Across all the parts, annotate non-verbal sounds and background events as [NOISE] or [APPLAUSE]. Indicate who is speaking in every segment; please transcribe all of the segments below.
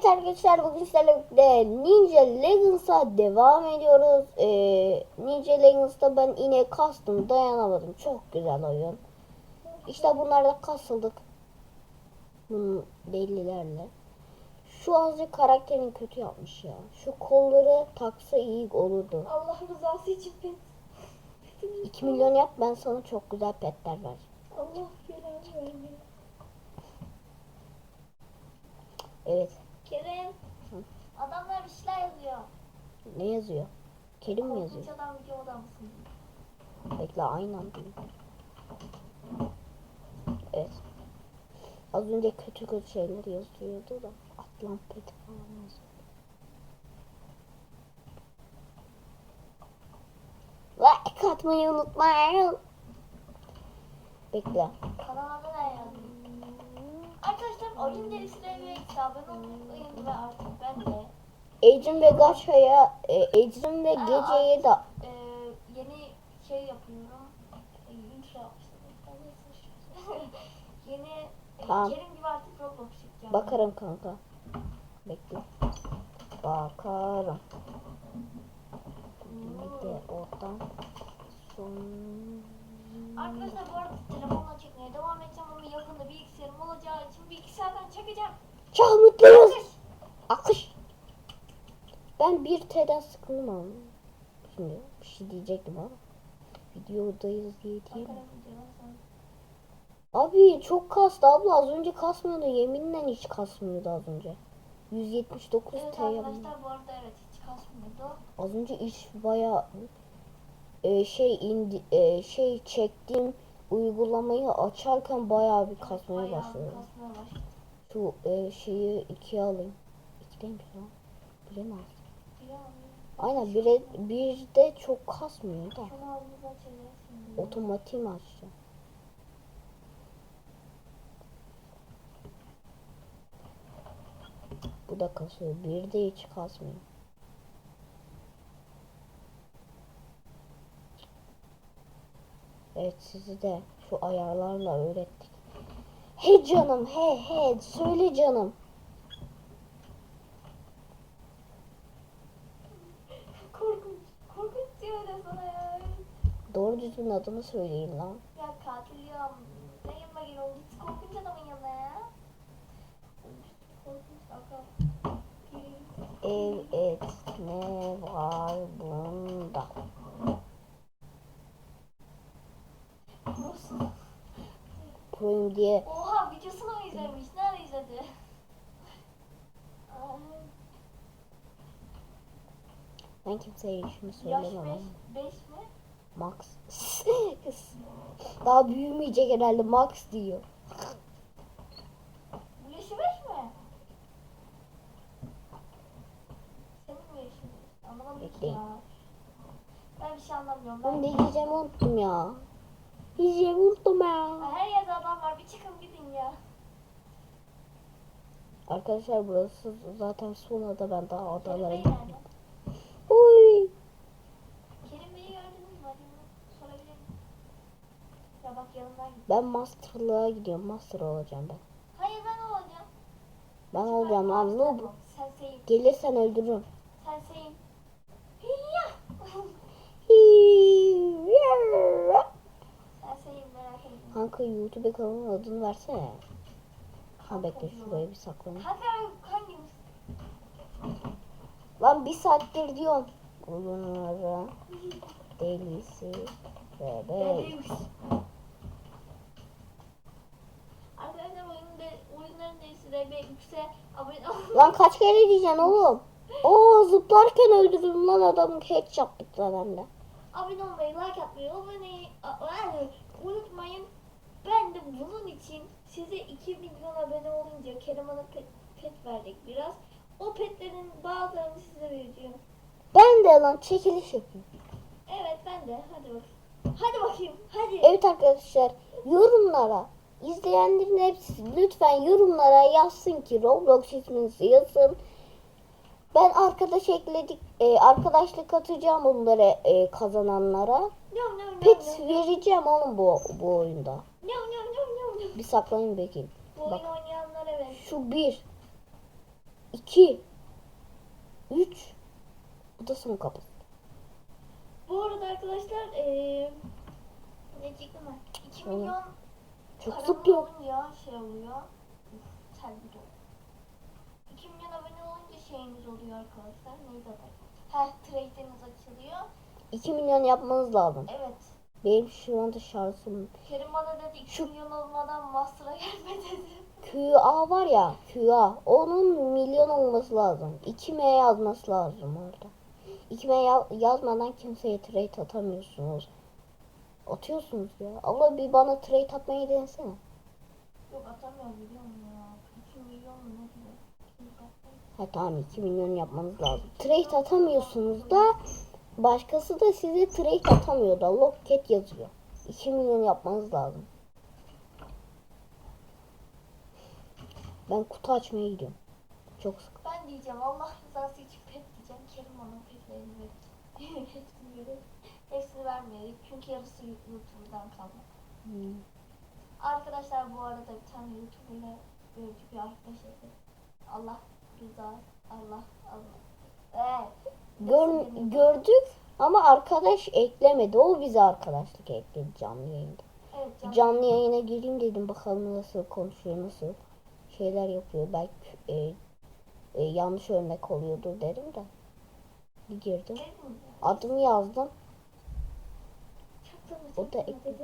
Speaker 1: Evet arkadaşlar bugün sizlerle Ninja Legends'a devam ediyoruz. Ee, Ninja Legends'ta ben yine kastım dayanamadım. Çok güzel oyun. İşte bunlarda kasıldık. Bunun bellilerle. Şu azıcık karakterini kötü yapmış ya. Şu kolları taksa iyi olurdu.
Speaker 2: Allah rızası için pet.
Speaker 1: 2 milyon yap ben sana çok güzel petler ver.
Speaker 2: Allah belanı vermiyor.
Speaker 1: Evet.
Speaker 2: Kerem. Adamlar bir şeyler yazıyor.
Speaker 1: Ne yazıyor? Kerim mi yazıyor?
Speaker 2: Korkunç adam videoda mısın?
Speaker 1: Bekle aynı anda. Evet. Az önce kötü kötü şeyler yazıyordu da. Atlan peti falan yazıyor. Like atmayı unutmayın. Bekle.
Speaker 2: Kanal adı ne yazıyor? Arkadaşlar oyun derisine unutmayın ve
Speaker 1: Gaça'ya, e, Ecrin ve
Speaker 2: Aa,
Speaker 1: Gece'ye de
Speaker 2: e, yeni şey yapıyorum. E, şu- [LAUGHS] yeni e,
Speaker 1: Tamam.
Speaker 2: Kerim gibi artık Roblox çekeceğim.
Speaker 1: bakarım kanka. Bekle. Bakarım. Bekle oradan. Son...
Speaker 2: Arkadaşlar bu arada telefonla çekmeye devam edeceğim ama yakında bilgisayarım olacağı için bilgisayardan çekeceğim.
Speaker 1: Çok mutluyuz. Akış. Ben bir T'den sıkıldım ama. Şimdi bir şey diyecektim ama. Videodayız diye
Speaker 2: videodan sonra.
Speaker 1: Abi çok kastı abla az önce kasmıyordu. Yeminle hiç kasmıyordu az önce. 179
Speaker 2: Evet
Speaker 1: T
Speaker 2: arkadaşlar bu arada evet hiç kasmıyordu.
Speaker 1: Az önce iş baya e, şey indi e, şey çektiğim uygulamayı açarken bayağı bir kasmaya
Speaker 2: Bayağı
Speaker 1: başladı.
Speaker 2: Kasmaya başladı.
Speaker 1: Şu e, şeyi ikiye alayım. İkideymiş lan. Bire mi Aynen bire, bir de çok kasmıyor da. Otomatik mi açacağım? Bu da kasıyor. Bir de hiç kasmıyor. Evet sizi de şu ayarlarla öğrettik. He canım he he söyle canım.
Speaker 2: Korkunç. Korkunç diyor da sana ya.
Speaker 1: Doğru düzgün adını söyleyin lan.
Speaker 2: Ya katil ya. Ne yanına gel oğlum. Git korkunç adamın yanına ya. Korkunç.
Speaker 1: Evet ne var bunda?
Speaker 2: Nasıl?
Speaker 1: Pro'yum diye
Speaker 2: Oha
Speaker 1: ben kimseye işimi
Speaker 2: Yaş
Speaker 1: söylemem ama.
Speaker 2: 5 mi?
Speaker 1: Max. [LAUGHS] Daha büyümeyecek herhalde Max diyor.
Speaker 2: Bu yaşı 5 mi? Senin mi yaşın? Anlamadım ya. Ben bir şey anlamıyorum.
Speaker 1: Ben
Speaker 2: Ben
Speaker 1: ne diyeceğimi unuttum ya. Diyeceğimi unuttum ya.
Speaker 2: Her yerde adam var. Bir çıkın gidin ya.
Speaker 1: Arkadaşlar burası zaten Suna'da ben daha adalara
Speaker 2: Bey
Speaker 1: gittim. Ben Master'lığa gidiyorum. Master olacağım ben.
Speaker 2: Hayır ben olacağım.
Speaker 1: Ben
Speaker 2: Çünkü
Speaker 1: olacağım lan
Speaker 2: master
Speaker 1: noob.
Speaker 2: Senseyim.
Speaker 1: Gelirsen öldürürüm.
Speaker 2: Senseyim. [LAUGHS] Senseyim merak etme.
Speaker 1: Kanka YouTube kanalının adını versene. Ha bekle şuraya bir saklanayım.
Speaker 2: Kanka hangimiz?
Speaker 1: Lan bir saattir diyorum. Oyunlara [LAUGHS] delisi bebek.
Speaker 2: Bebeğiz. Arkadaşlar oyunda, RB3'e abone olun.
Speaker 1: Lan kaç kere diyeceksin oğlum? Oo zıplarken öldürdüm lan adamı headshot gitti adamda.
Speaker 2: abone olmayı, like atmayı, aboneyi a- yani unutmayın. Ben de bunun için size 2 milyon abone olunca Kerem'e pet, pet verdik biraz. O petlerin bazılarını size vereceğim.
Speaker 1: Ben de lan çekiliş yapayım.
Speaker 2: Evet ben de. Hadi bakayım. Hadi bakayım. Hadi.
Speaker 1: Evet arkadaşlar yorumlara izleyenlerin hepsi lütfen yorumlara yazsın ki Roblox isminizi yazın. Ben arkadaş ekledik e, arkadaşlık atacağım onlara e, kazananlara.
Speaker 2: No no no
Speaker 1: Pet
Speaker 2: no.
Speaker 1: vereceğim oğlum bu bu oyunda.
Speaker 2: No no no no no.
Speaker 1: Bir saklayın bakayım.
Speaker 2: Bu
Speaker 1: Bak.
Speaker 2: oynayanlara ver.
Speaker 1: Şu bir. 2 3 Bu da son kapı.
Speaker 2: Bu arada arkadaşlar eee ne diyecektim ben? 2
Speaker 1: Oğlum,
Speaker 2: milyon
Speaker 1: Çok
Speaker 2: paramız
Speaker 1: zıplıyor.
Speaker 2: olunca şey oluyor. Terbi dolu. 2 milyon abone olunca şeyimiz oluyor arkadaşlar. Neydi adı? Heh, trade'iniz açılıyor.
Speaker 1: 2 milyon yapmanız lazım.
Speaker 2: Evet.
Speaker 1: Benim şu anda şarjım
Speaker 2: Kerim bana dedi 2
Speaker 1: Şu-
Speaker 2: milyon olmadan master'a gelme dedi. [LAUGHS]
Speaker 1: QA var ya QA onun milyon olması lazım. 2M yazması lazım orada. 2M ya- yazmadan kimseye trade atamıyorsunuz. Atıyorsunuz ya. Abla bir bana trade atmayı denesene.
Speaker 2: Yok atamıyorum biliyorum ya. 2 milyon mu ne diyor?
Speaker 1: Ha tamam 2 milyon yapmanız lazım. Trade atamıyorsunuz da başkası da size trade atamıyor da locket yazıyor. 2 milyon yapmanız lazım. Ben kutu açmaya gidiyorum. Çok sık.
Speaker 2: Ben diyeceğim Allah rızası için pet diyeceğim. Kerim bana petlerini verir. [LAUGHS] Hepsini verir. Hepsini vermiyor. Çünkü yarısı YouTube'dan kalma.
Speaker 1: Hmm.
Speaker 2: Arkadaşlar bu arada bir tane YouTuber'la gördük bir arkadaş dedi. Allah rıza Allah Allah. Evet.
Speaker 1: Gör, gördük ama arkadaş eklemedi. O bize arkadaşlık ekledi canlı yayında.
Speaker 2: Evet canım.
Speaker 1: Canlı yayına gireyim dedim bakalım nasıl konuşuyor, nasıl şeyler yapıyor. Belki e, e, yanlış örnek oluyordur dedim de. Bir girdim. Adımı yazdım. O da
Speaker 2: dedi.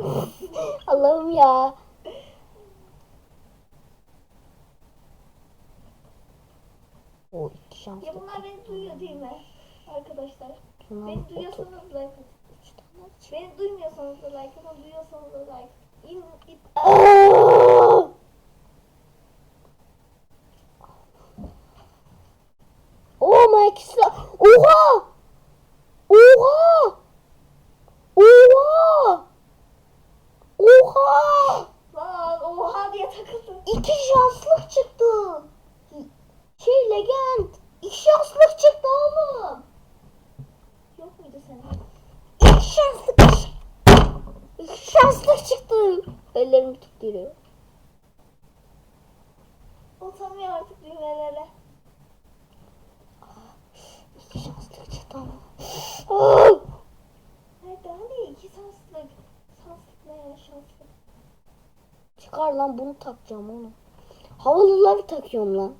Speaker 2: [LAUGHS]
Speaker 1: Allah'ım ya. O iki şanslı.
Speaker 2: Ya bunlar beni duyuyor değil mi? Arkadaşlar.
Speaker 1: Şundan
Speaker 2: Beni duyuyorsanız like atın. Beni duymuyorsanız da like atın. Duyuyorsanız da like. İn, it,
Speaker 1: Aa! Oh my kisler. Oha! Oha! Oha! Oha!
Speaker 2: lan oha diye takıldım.
Speaker 1: İki şanslık çıktı. Şey legend. İki şanslık çıktı oğlum.
Speaker 2: Yok muydu senin?
Speaker 1: İki şanslık. İki şanslık çıktı. Ellerim titriyor.
Speaker 2: Utanmıyor artık düğmelere.
Speaker 1: İki şanslık çıktı ama. Ah!
Speaker 2: Nerede hani iki sanslık. Sanslık ne ya şanslık.
Speaker 1: Çıkar lan bunu takacağım onu. Havalıları takıyorum lan.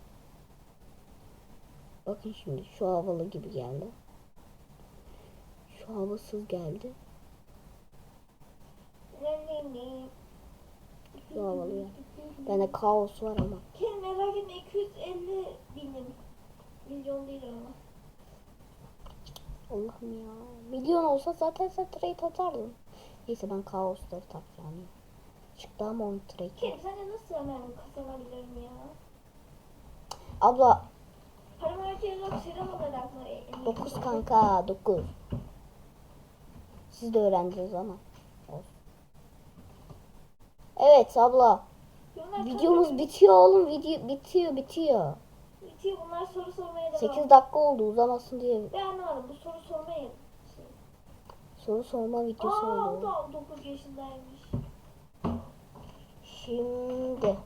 Speaker 1: Bakın şimdi şu havalı gibi geldi. Şu havasız geldi. Şu havalı ya. Bende kaos var ama.
Speaker 2: Kerim merak etme 250 binim. Milyon değil ama.
Speaker 1: Allah'ım ya. Milyon olsa zaten sen trade atardın. Neyse ben kaosları takacağım. Çıktı ama onu trade.
Speaker 2: Kerim sence nasıl hemen kazanabilirim ya?
Speaker 1: Abla
Speaker 2: Param harcayarak serum olarak mı? e- eminim?
Speaker 1: 9 kanka 9. Siz de öğrendiniz ama. Evet abla.
Speaker 2: Bunlar
Speaker 1: Videomuz
Speaker 2: tam-
Speaker 1: bitiyor oğlum. Video bitiyor bitiyor.
Speaker 2: bitiyor. Bunlar soru sormaya devam.
Speaker 1: 8 dakika oldu uzamasın diye
Speaker 2: Ben anlamadım. Bu soru sormaya
Speaker 1: soru sorma videosu
Speaker 2: Aa
Speaker 1: oldu.
Speaker 2: da 9 yaşındaymış.
Speaker 1: Şimdi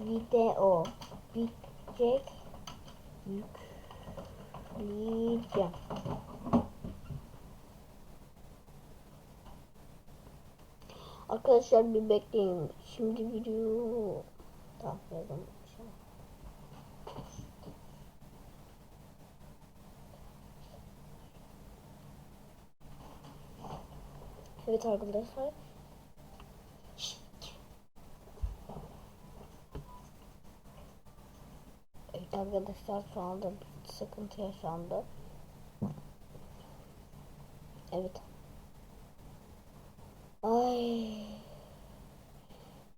Speaker 1: video bitecek. Yükleyeceğim. Arkadaşlar bir bekleyin. Şimdi video tamam. Evet arkadaşlar. Evet arkadaşlar şu anda bir sıkıntı yaşandı. Evet. Ay.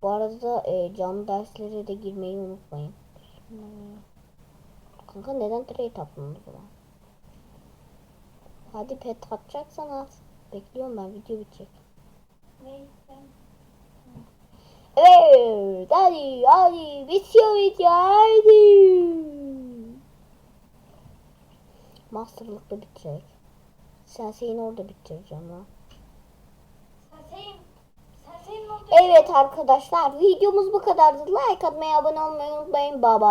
Speaker 1: Bu arada e, canlı derslere de girmeyi unutmayın. Kanka neden trade o zaman? Hadi pet atacaksan at. Bekliyorum ben video bitecek. Evet hadi hadi bitiyor video hadi. Masterlıkta bitecek. Sensei'nin orada bitireceğim lan. Evet arkadaşlar videomuz bu kadardı. Like atmayı abone olmayı unutmayın baba.